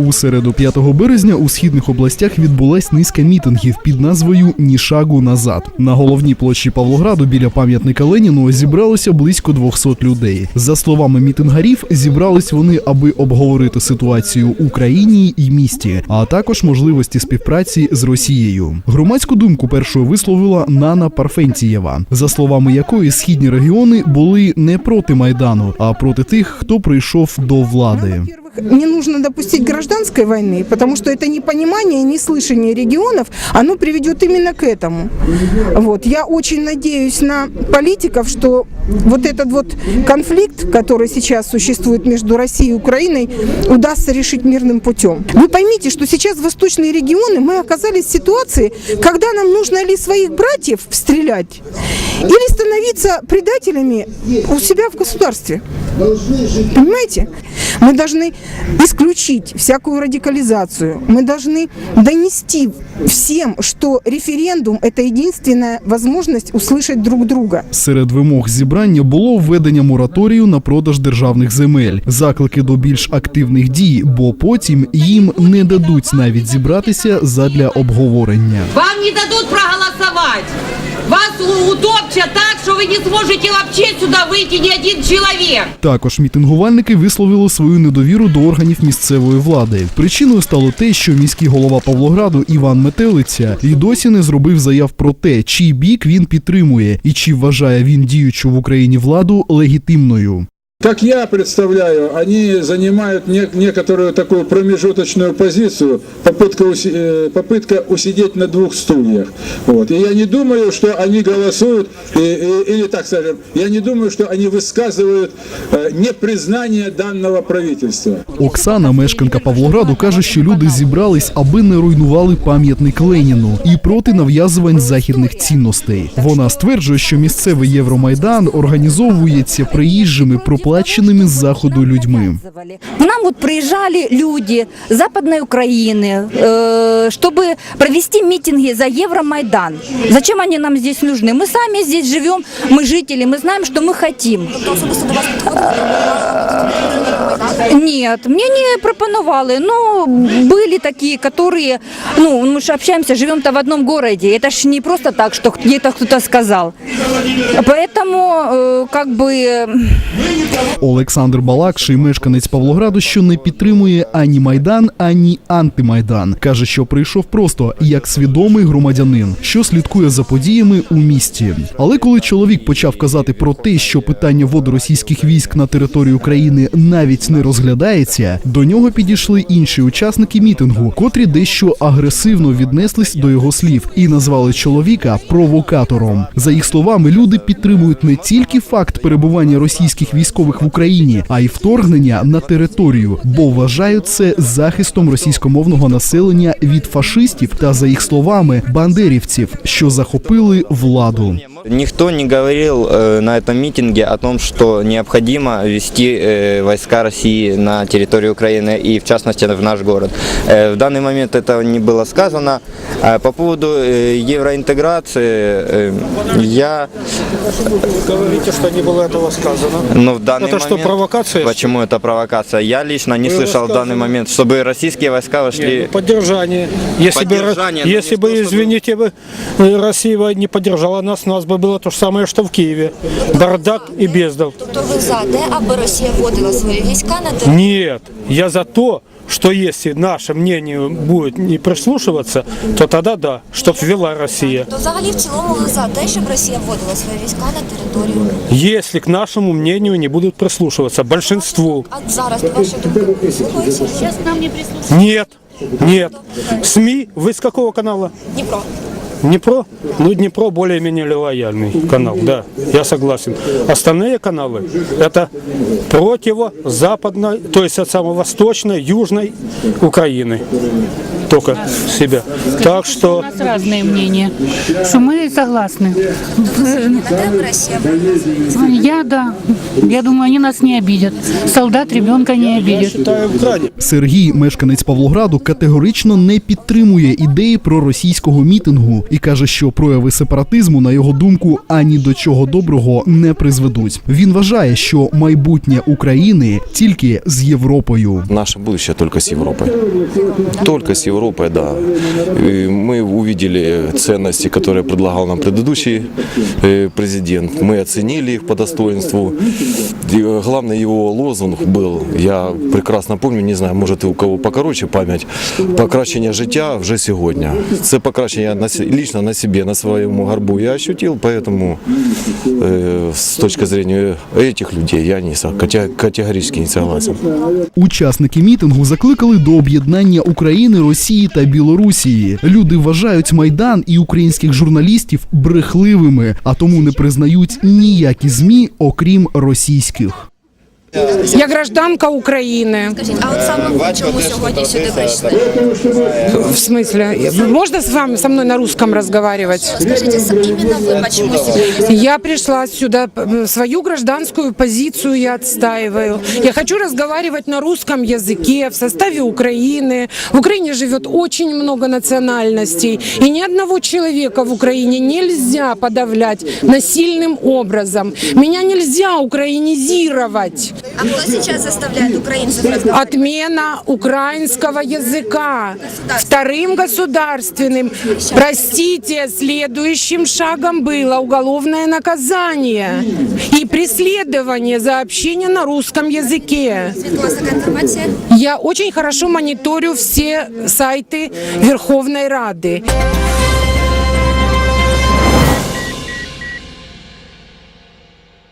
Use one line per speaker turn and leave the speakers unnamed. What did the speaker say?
У середу 5 березня у східних областях відбулась низка мітингів під назвою Ні шагу назад. На головній площі Павлограду біля пам'ятника Леніну зібралося близько 200 людей. За словами мітингарів, зібрались вони, аби обговорити ситуацію у країні і місті, а також можливості співпраці з Росією. Громадську думку першою висловила Нана Парфентієва, за словами якої східні регіони були не проти майдану, а проти тих, хто прийшов до влади.
Не нужно допустить гражданской войны, потому что это непонимание, неслышание регионов, оно приведет именно к этому. Вот. Я очень надеюсь на политиков, что вот этот вот конфликт, который сейчас существует между Россией и Украиной, удастся решить мирным путем. Вы поймите, что сейчас восточные регионы, мы оказались в ситуации, когда нам нужно ли своих братьев стрелять, или становиться предателями у себя в государстве. Понимаете? Мы должны исключить всякую радикализацию. Мы должны донести всем, что референдум – это единственная возможность услышать друг друга.
Серед вимог зібрання було введення мораторію на продаж державних земель, заклики до більш активних дій, бо потім їм не дадуть навіть зібратися задля обговорення.
Вам не дадут проголосовать. Вас утопчат так, що ви не зможете вообще сюди вийти ні один чоловік.
Також мітингувальники висловили свою недовіру до органів місцевої влади. Причиною стало те, що міський голова Павлограду Іван Метелиця і досі не зробив заяв про те, чий бік він підтримує і чи вважає він діючу в Україні владу легітимною.
Как я представляю, они занимают не- некоторую такую промежуточную позицию, попытка, уси- э, попытка усидеть на двух стульях. Вот. И я не думаю, что они голосуют, и- и- или так скажем, я не думаю, что они высказывают э, непризнание данного правительства.
Оксана, мешканка Павлограду, каже, що люди зібрались, аби не руйнували пам'ятник Леніну і проти нав'язувань західних цінностей. Вона стверджує, що місцевий Євромайдан організовується приїжджими проплаченими з заходу людьми.
К нам вот приезжали люди с Западной Украины, э, чтобы провести митинги за Евромайдан. Зачем они нам здесь нужны? Мы сами здесь живем, мы жители, мы знаем, что мы хотим. Нет, мне не пропоновали, но были такие, которые, ну, мы же общаемся, живем-то в одном городе, это ж не просто так, что где-то кто-то сказал. Поэтому, э, как бы,
Олександр Балакший, мешканець Павлограду, що не підтримує ані майдан, ані антимайдан, каже, що прийшов просто як свідомий громадянин, що слідкує за подіями у місті. Але коли чоловік почав казати про те, що питання вводу російських військ на територію України навіть не розглядається, до нього підійшли інші учасники мітингу, котрі дещо агресивно віднеслись до його слів і назвали чоловіка провокатором. За їх словами, люди підтримують не тільки факт перебування російських військових в Україні, а й вторгнення на територію, бо вважають це захистом російськомовного населення від фашистів та, за їх словами, бандерівців, що захопили владу.
Никто не говорил э, на этом митинге о том, что необходимо ввести э, войска России на территорию Украины и в частности в наш город. Э, в данный момент этого не было сказано. А по поводу э, евроинтеграции э, я,
Говорите, что не было этого сказано.
ну в данный
Это
момент...
что, провокация?
Почему это провокация? Я лично не
Было
слышал в данный момент, чтобы российские войска вошли.
ну, поддержание. Если
Поддержание,
бы,
но
если бы
то, чтобы-
извините, бы э, Россия бы не поддержала нас, нас бы было то же самое, что в Киеве. Бардак и бездал.
Тобто ви за те, аби Росія вводила свої війська на територію?
Нет, я за то, что если наше мнение будет не прислушиваться, то тогда да, чтоб ввела Россия.
То взагалі в цілому ви за те, щоб Росія вводила свої війська на територію.
Если к нашему мнению не будут прислушиваться, большинству.
А зараз ваша думка прислухаються? Зараз нам не прислухаються.
Нет, нет. СМИ, вы с какого канала?
Дніпро.
Днепро? Ну, Днепро более-менее лояльный канал, да, я согласен. Остальные каналы – это противо-западной, то есть от самой восточной, южной Украины. только себя. Так
У
что
нас разные мнения, что мы согласны.
Когда бы Россия выиграла?
Я, да, я думаю, они нас не обидят. Солдат ребенка не обидит.
считаю крайне.
Сергій, мешканець Павлограду, категорично не підтримує ідеї про російського мітингу і каже, що прояви сепаратизму, на його думку, ані до чого доброго не призведуть. Він вважає, що майбутнє України тільки з Європою.
Наше будущее только с Европой. Только с Европой, да. И мы увидели ценности, которые предлагал нам предыдущий э, президент. Мы оценили их по достоинству. И э, главный его лозунг был, я прекрасно помню, не знаю, может и у кого покороче память, покращення життя вже сьогодні. Це покращення на, се- лично на себе, на своєму горбу я ощутил, поэтому э, с точки зрения этих людей я не, со- кате- категорически не согласен.
Учасники мітингу закликали до об'єднання України, Росії та Білорусії. Люди вважають майдан і українських журналістів брехливими, а тому не признають ніякі змі, окрім російських.
Я гражданка України.
Скажіть, а от саме ви чому сьогодні сюди прийшли?
В смысле? Можно с вами, со мной на русском разговаривать?
Скажіть, с- іменно ви почему сюди?
Я пришла сюда, п- свою гражданскую позицию я отстаиваю. Я хочу разговаривать на русском языке в составе Украины. В Украине живет очень много национальностей. И ни одного человека в Украине нельзя подавлять насильным образом. Меня нельзя украинизировать.
А кто сейчас заставляет украинцев разговаривать?
Отмена украинского языка вторым государственным. Простите, следующим шагом было уголовное наказание и преследование за общение на русском языке.
Звідки у вас така інформація?
Я очень хорошо мониторю все сайты Верховной Рады.